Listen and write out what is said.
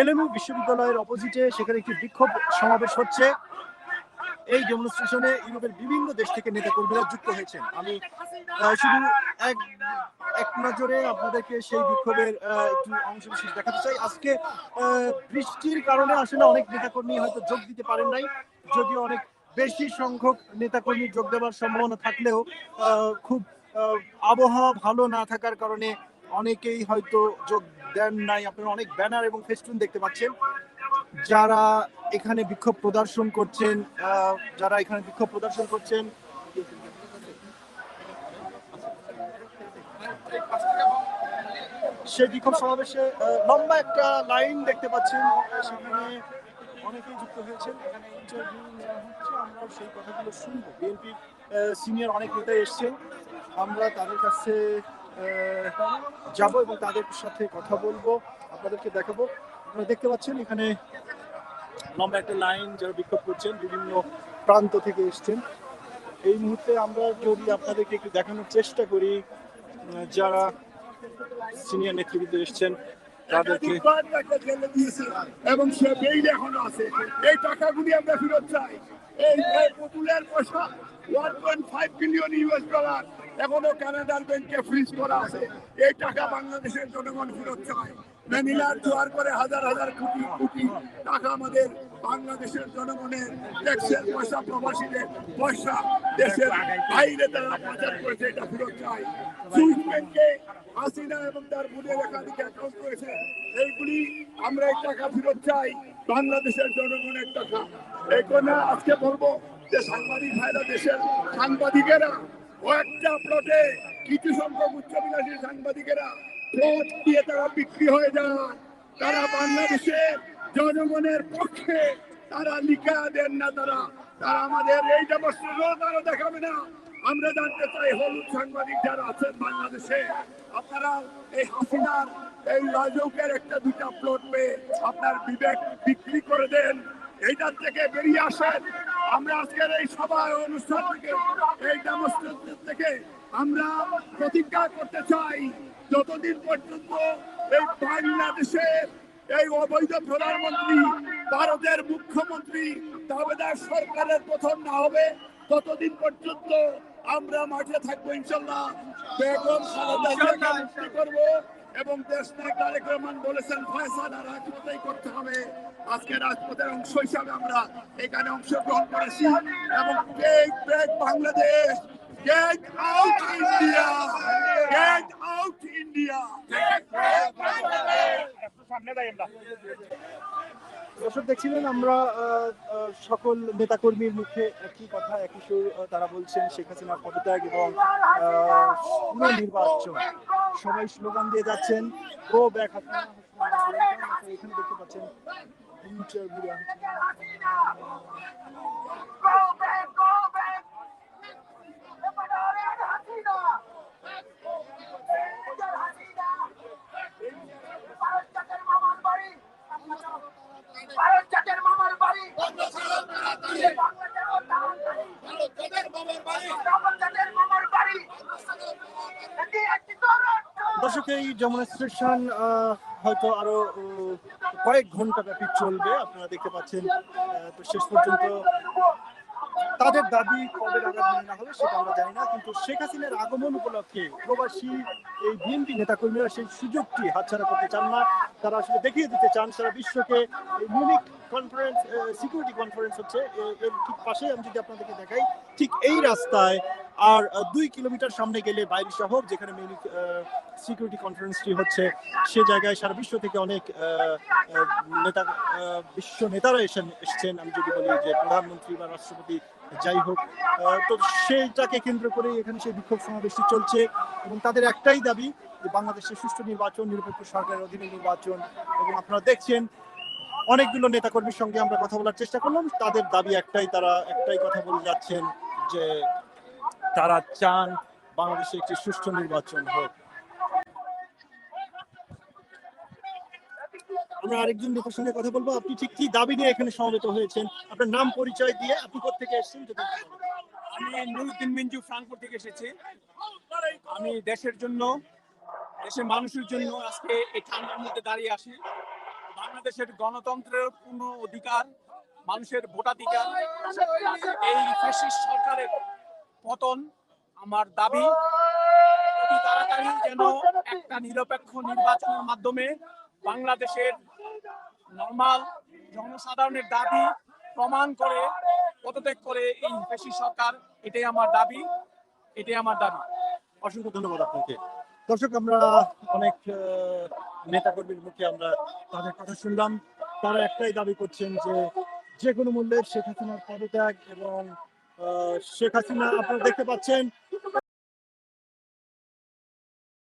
এলএমইউ বিশ্ববিদ্যালয়ের অপোজিটে সেখানে একটি বিক্ষোভ সমাবেশ হচ্ছে। এই ডেমনস্ট্রেশনে ইউরোপের বিভিন্ন দেশ থেকে নেতাকর্মীরা যুক্ত হয়েছেন। আমি শুধু এক এক নজরে আপনাদেরকে সেই বিক্ষোভের একটু অংশ বিশেষ দেখাতে চাই। আজকে বৃষ্টির কারণে আসলে অনেক নেতাকর্মী হয়তো যোগ দিতে পারেন নাই। যদিও অনেক বেশি সংখ্যক নেতাকর্মী যোগ দেওয়ার সম্ভাবনা থাকলেও খুব আবহাওয়া ভালো না থাকার কারণে অনেকেই হয়তো যোগ দেন নাই। আপনারা অনেক ব্যানার এবং ফেস্টুন দেখতে পাচ্ছেন। যারা এখানে বিক্ষোভ প্রদর্শন করছেন যারা এখানে বিক্ষোভ প্রদর্শন করছেন, সেই বিক্ষোভ সমাবেশে লম্বা একটা লাইন দেখতে পাচ্ছেন। সেখানে অনেকেই যুক্ত হয়েছেন। এখানে ইন্টারভিউ নেওয়া হচ্ছে। আমরা সেই কথাগুলো শুনব। বিএনপি সিনিয়র অনেক নেতা এসছেন। আমরা তাদের কাছে যাব এবং তাদের সাথে কথা বলব, আপনাদেরকে দেখাবো। আপনারা দেখতে পাচ্ছেন, এখানে লম্বা একটা লাইন যারা বিক্ষোভ করছেন, বিভিন্ন প্রান্ত থেকে এসছেন। এই মুহূর্তে আমরা যদি আপনাদেরকে একটু দেখানোর চেষ্টা করি যারা সিনিয়র নেতৃবৃন্দ এসছেন, তাদেরকে এবং এখনও আছে। এই টাকাগুলি আমরা ফেরত চাই। এই পয়সা one point five billion US এখনও কানাডার ব্যাংকে ফ্রিজ করা আছে। এই টাকা বাংলাদেশের জনগণ ফেরত চায়। ম্যানিলার জোয়ার করে হাজার হাজার কোটি কোটি টাকা আমাদের বাংলাদেশের জনগণের ট্যাক্সের পয়সা, প্রবাসীদের পয়সা, দেশের বাইরে তারা পাচার করেছে, এটা ফেরত চায়। সুইস ব্যাংকে হাসিনা এবং তার বোনের একাধিক অ্যাকাউন্ট রয়েছে। এইগুলি আমরা এই টাকা ফেরত চাই, বাংলাদেশের জনগণের টাকা। এই আজকে বলব যে সাংবাদিক ভাইরা, দেশের সাংবাদিকেরা কয়েকটা প্লটে কিছু সংখ্যক উচ্চবিলাসী সাংবাদিকেরা প্লট দিয়ে তারা বিক্রি হয়ে যান। তারা বাংলাদেশের জনগণের পক্ষে তারা লিখা দেন না তারা। তারা আমাদের এই ডেমনস্ট্রেশন তারা দেখাবে না। আমরা জানতে চাই হলুদ সাংবাদিক যারা আছেন বাংলাদেশে, আপনারা এই হাসিনার, এই রাজকের একটা দুটা প্লট পেয়ে আপনার বিবেক বিক্রি করে দেন। এইটার থেকে বেরিয়ে আসেন। আমরা আজকের এই সভা অনুষ্ঠান থেকে, এই ডেমনস্ট্রেশন থেকে আমরা প্রতিজ্ঞা করতে চাই, যতদিন পর্যন্ত এই বাংলাদেশের এই অবৈধ প্রধানমন্ত্রী, ভারতের মুখ্যমন্ত্রী দাবেদার সরকারের প্রথম না হবে, ততদিন পর্যন্ত আমরা মাঠে থাকব, ইনশাল্লাহ। বেগম মুক্তি করব। এবং দেশ নায়ক তারেক রহমান বলেছেন ফয়সালা রাজপথেই করতে হবে। আজকে রাজপথের অংশ হিসাবে আমরা এখানে অংশগ্রহণ করেছি এবং বেগ বেগ Bangladesh get out India get out India দর্শক দেখছিলেন আমরা সকল নেতাকর্মীর মুখে একই কথা একই সুর তারা বলছেন শেখ হাসিনার পদত্যাগ এবং নির্বাচন সবাই স্লোগান দিয়ে যাচ্ছেন গো ব্যাক হাসিনা হাসিনা, এখানে দেখতে পাচ্ছেন দর্শক এই ডেমনস্ট্রেশন হয়তো আরও কয়েক ঘণ্টা ব্যাপী চলবে, আপনারা দেখতে পাচ্ছেন তো শেষ পর্যন্ত তাদের দাবি কবে নাগাদ মেনে না হবে সেটা আমরা জানি না, কিন্তু শেখ হাসিনার আগমন উপলক্ষে প্রবাসী এই বিএনপি নেতাকর্মীরা সেই সুযোগটি হাতছাড়া করতে চান না। তারা আসলে দেখিয়ে দিতে চান সারা বিশ্বকে, এই কনফারেন্স সিকিউরিটি কনফারেন্স হচ্ছে। এর ঠিক পাশেই আমি যদি আপনাদেরকে দেখাই, ঠিক এই রাস্তায় আর দুই কিলোমিটার সামনে গেলে বাইরে শহর, যেখানে মিউনিক সিকিউরিটি কনফারেন্সটি হচ্ছে, সে জায়গায় সারা বিশ্ব থেকে অনেক নেতা বিশ্ব নেতারা এসেন, এসেছেন। আমি যদি বলি যে প্রধানমন্ত্রী বা রাষ্ট্রপতি যাই হোক তো সেইটাকে কেন্দ্র করে এখানে সেই বিক্ষোভ সমাবেশটি চলছে এবং তাদের একটাই দাবি যে বাংলাদেশের সুষ্ঠু নির্বাচন, নিরপেক্ষ সরকারের অধীনে নির্বাচন এবং আপনারা দেখছেন অনেকগুলো নেতাকর্মীর সঙ্গে আমরা কথা বলার চেষ্টা করলাম। তাদের দাবি একটাই, তারা একটাই কথা বলে যাচ্ছেন যে তারা চান বাংলাদেশে একটি সুষ্ঠু নির্বাচন হোক। আমরা আরেকজন নেতার সঙ্গে কথা বলব। আপনি ঠিক কি দাবি নিয়ে এখানে সমবেত হয়েছেন? আপনার নাম পরিচয় দিয়ে আপনি কোথেকে এসেছেন? আমি নুরুদ্দিন মিঞ্জু ফ্রাঙ্কফুর্ট থেকে এসেছি। আমি দেশের জন্য, দেশের মানুষের জন্য আজকে এই ঠান্ডার মধ্যে দাঁড়িয়ে আসি বাংলাদেশের গণতন্ত্রের পূর্ণ অধিকার, মানুষের ভোটাধিকার, এই ফ্যাসিস্ট সরকারের পতন আমার দাবি। অতি তাড়াতাড়ি যেন একটা নিরপেক্ষ নির্বাচনের মাধ্যমে বাংলাদেশের নর্মাল জনসাধারণের দাবি প্রমাণ করে, পদত্যাগ করে এই ফ্যাসিস্ট সরকার। এটাই আমার দাবি, এটাই আমার দাবি। অসংখ্য ধন্যবাদ আপনাকে। দর্শক, আমরা অনেক নেতা কর্মীর মুখে আমরা তাদের কথা শুনলাম। তারা একটাই দাবি করছেন যে যে কোনো মূল্যে শেখ হাসিনার পদত্যাগ এবং শেখ হাসিনা আপনারা দেখতে পাচ্ছেন